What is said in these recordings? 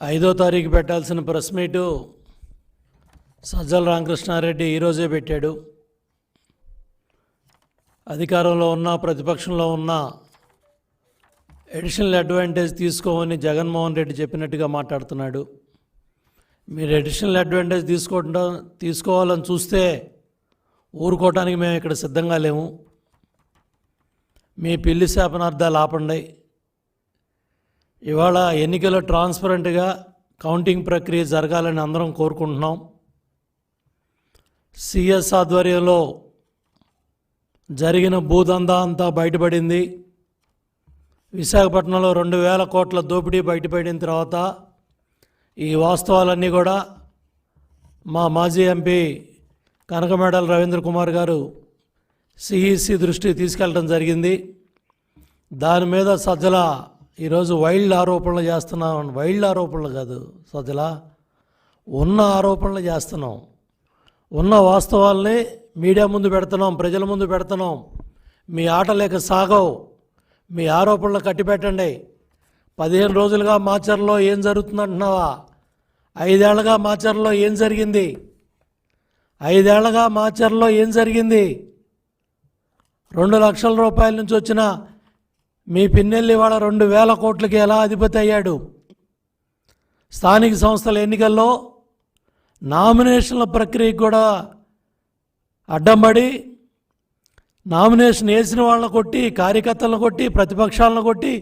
ఐదో తారీఖు పెట్టాల్సిన ప్రెస్ మీటు సజ్జల రామకృష్ణారెడ్డి ఈరోజే పెట్టాడు. అధికారంలో ఉన్న ప్రతిపక్షంలో ఉన్న ఎడిషనల్ అడ్వాంటేజ్ తీసుకోమని జగన్మోహన్ రెడ్డి చెప్పినట్టుగా మాట్లాడుతున్నాడు. మీరు ఎడిషనల్ అడ్వాంటేజ్ తీసుకోవడం తీసుకోవాలని చూస్తే ఊరుకోవటానికి మేము ఇక్కడ సిద్ధంగా లేము. మీ పిల్లి శాపనార్థాలు ఆపండి. ఇవాళ ఎన్నికలు ట్రాన్స్పరెంట్గా కౌంటింగ్ ప్రక్రియ జరగాలని అందరం కోరుకుంటున్నాం. సిఎస్ ఆధ్వర్యంలో జరిగిన భూదందా అంతా బయటపడింది. విశాఖపట్నంలో రెండు వేల కోట్ల దోపిడీ బయటపడిన తర్వాత ఈ వాస్తవాలన్నీ కూడా మా మాజీ ఎంపీ కనకమేడల రవీంద్ర కుమార్ గారు సిఈసి దృష్టికి తీసుకెళ్ళడం జరిగింది. దాని మీద సజ్జల ఈరోజు వైల్డ్ ఆరోపణలు చేస్తున్నాం వైల్డ్ ఆరోపణలు కాదు సజ్జల. ఉన్న ఆరోపణలు చేస్తున్నాం. ఉన్న వాస్తవాల్ని మీడియా ముందు పెడుతున్నాం ప్రజల ముందు పెడుతున్నాం. మీ ఆట లేక సాగవు. మీ ఆరోపణలు కట్టిపెట్టండి. పదిహేను రోజులుగా మాచర్లో ఏం జరుగుతుందంటున్నావా? ఐదేళ్ళగా మాచర్లో ఏం జరిగింది? ఐదేళ్ళగా మాచర్లో ఏం జరిగింది? రెండు లక్షల రూపాయల నుంచి వచ్చిన మీ పిన్నెల్లి వాళ్ళ రెండు వేల కోట్లకి ఎలా అధిపతి అయ్యాడు? స్థానిక సంస్థల ఎన్నికల్లో నామినేషన్ల ప్రక్రియ కూడా అడ్డంబడి నామినేషన్ వేసిన వాళ్ళని కొట్టి కార్యకర్తలను కొట్టి ప్రతిపక్షాలను కొట్టి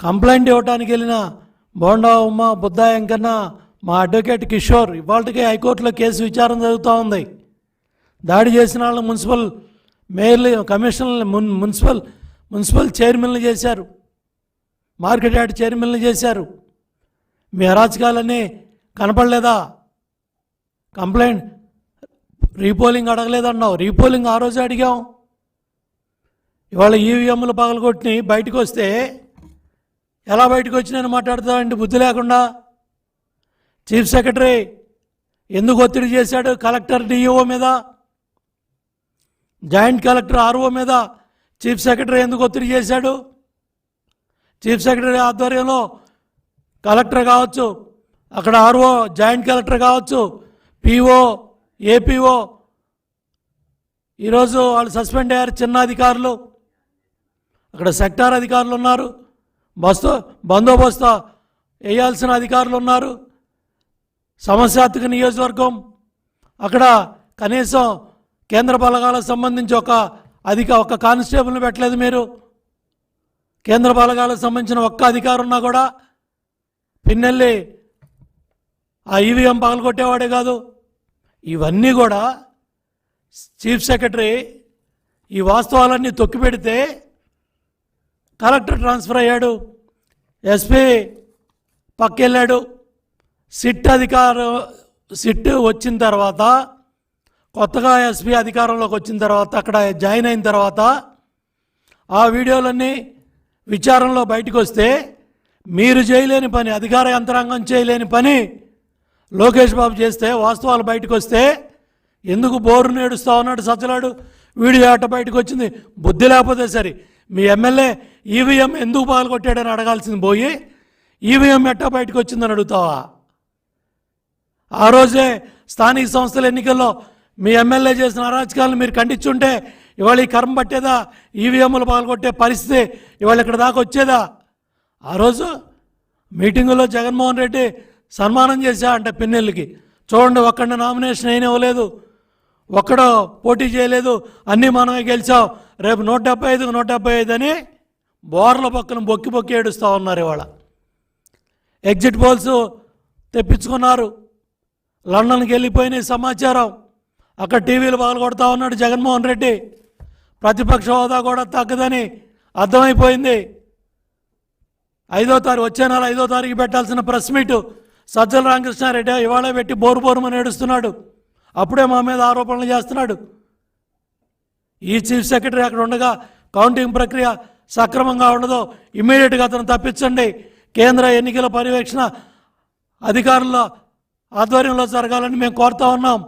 కంప్లైంట్ ఇవ్వడానికి వెళ్ళిన బోండా ఉమ్మ బుద్ధా వెంకన్న మా అడ్వకేట్ కిషోర్ ఇవాళకే హైకోర్టులో కేసు విచారణ జరుగుతూ ఉంది. దాడి చేసిన వాళ్ళని మున్సిపల్ మేయర్లు కమిషనర్ మున్ మున్సిపల్ మున్సిపల్ చైర్మన్లు చేశారు. మార్కెట్ యార్డ్ చైర్మన్లు చేశారు. మీ అరాచకాలన్నీ కనపడలేదా? కంప్లైంట్ రీపోలింగ్ అడగలేదన్నావు. రీపోలింగ్ ఆ రోజు అడిగాం. ఇవాళ ఈవీఎంలు పగలగొట్టి బయటకు వస్తే ఎలా బయటకు వచ్చినాయని మాట్లాడుతావండి బుద్ధి లేకుండా? చీఫ్ సెక్రటరీ ఎందుకు ఒత్తిడి చేశాడు? కలెక్టర్ డిఈఓ మీద? జాయింట్ కలెక్టర్ ఆర్ఓ మీద? చీఫ్ సెక్రటరీ ఎందుకు ఒత్తిడి చేశాడు? చీఫ్ సెక్రటరీ ఆధ్వర్యంలో కలెక్టర్ కావచ్చు అక్కడ ఆర్ఓ జాయింట్ కలెక్టర్ కావచ్చు పిఓ ఏపీఓ ఈరోజు వాళ్ళు సస్పెండ్ అయ్యారు చిన్న అధికారులు. అక్కడ సెక్టార్ అధికారులు ఉన్నారు. బస్తు బందోబస్తు వేయాల్సిన అధికారులు ఉన్నారు. సమస్యాత్మక నియోజకవర్గం. అక్కడ కనీసం కేంద్ర బలగాలకు సంబంధించి ఒక అధిక ఒక్క కానిస్టేబుల్ని పెట్టలేదు మీరు. కేంద్ర బలగాలకు సంబంధించిన ఒక్క అధికారం ఉన్నా కూడా పిన్నెల్లి ఆ ఈవీఎం పగలగొట్టేవాడే కాదు. ఇవన్నీ కూడా చీఫ్ సెక్రటరీ ఈ వాస్తవాలన్నీ తొక్కిపెడితే కలెక్టర్ ట్రాన్స్ఫర్ అయ్యాడు. ఎస్పీ పక్కెళ్ళాడు. సిట్ అధికారం సిట్ వచ్చిన తర్వాత కొత్తగా ఎస్పీ అధికారంలోకి వచ్చిన తర్వాత అక్కడ జాయిన్ అయిన తర్వాత ఆ వీడియోలన్నీ విచారణలో బయటకు వస్తే మీరు చేయలేని పని అధికార యంత్రాంగం చేయలేని పని లోకేష్ బాబు చేస్తే వాస్తవాలు బయటకు వస్తే ఎందుకు బోరు నేడుస్తా ఉన్నాడు సజ్జలాడు? వీడియో ఆట బయటకు వచ్చింది. బుద్ధి లేకపోతే సరే. మీ ఎమ్మెల్యే ఈవీఎం ఎందుకు పాల్గొట్టాడని అడగాల్సింది పోయి ఈవీఎం ఎట్టా బయటకు వచ్చిందని అడుగుతావా? ఆ రోజే స్థానిక సంస్థల ఎన్నికల్లో మీ ఎమ్మెల్యే చేసిన అరాచకాలను మీరు ఖండించుంటే ఇవాళ ఈ కర్మ పట్టేదా? ఈవీఎంలు పాల్గొట్టే పరిస్థితి ఇవాళ ఇక్కడ దాకా వచ్చేదా? ఆ రోజు మీటింగులో జగన్మోహన్ రెడ్డి సన్మానం చేశా అంటే పిన్నెల్లికి. చూడండి ఒక్కడ నామినేషన్ అయిన ఇవ్వలేదు ఒక్కడో పోటీ చేయలేదు. అన్నీ మనమే గెలిచాం. రేపు నూట డెబ్బై ఐదుకు నూట డెబ్బై ఐదు అని బోర్ల పక్కన బొక్కి బొక్కి ఏడుస్తూ ఉన్నారు ఇవాళ. Exit polls తెప్పించుకున్నారు. లండన్కి వెళ్ళిపోయిన సమాచారం. అక్కడ టీవీలు పగలగొడతా ఉన్నాడు జగన్మోహన్ రెడ్డి. ప్రతిపక్ష హోదా కూడా తగ్గదని అర్థమైపోయింది. ఐదో తారీఖు వచ్చే నెల ఐదో తారీఖు పెట్టాల్సిన ప్రెస్ మీటు సజ్జల రామకృష్ణారెడ్డి ఇవాళ పెట్టి బోరు బోరుమని ఏడుస్తున్నాడు అప్పుడే మా మీద ఆరోపణలు చేస్తున్నాడు. ఈ చీఫ్ సెక్రటరీ అక్కడ ఉండగా కౌంటింగ్ ప్రక్రియ సక్రమంగా ఉండదు ఇమ్మీడియట్గా అతను తప్పించండి. కేంద్ర ఎన్నికల పర్యవేక్షణ అధికారుల ఆధ్వర్యంలో జరగాలని మేము కోరుతా ఉన్నాం.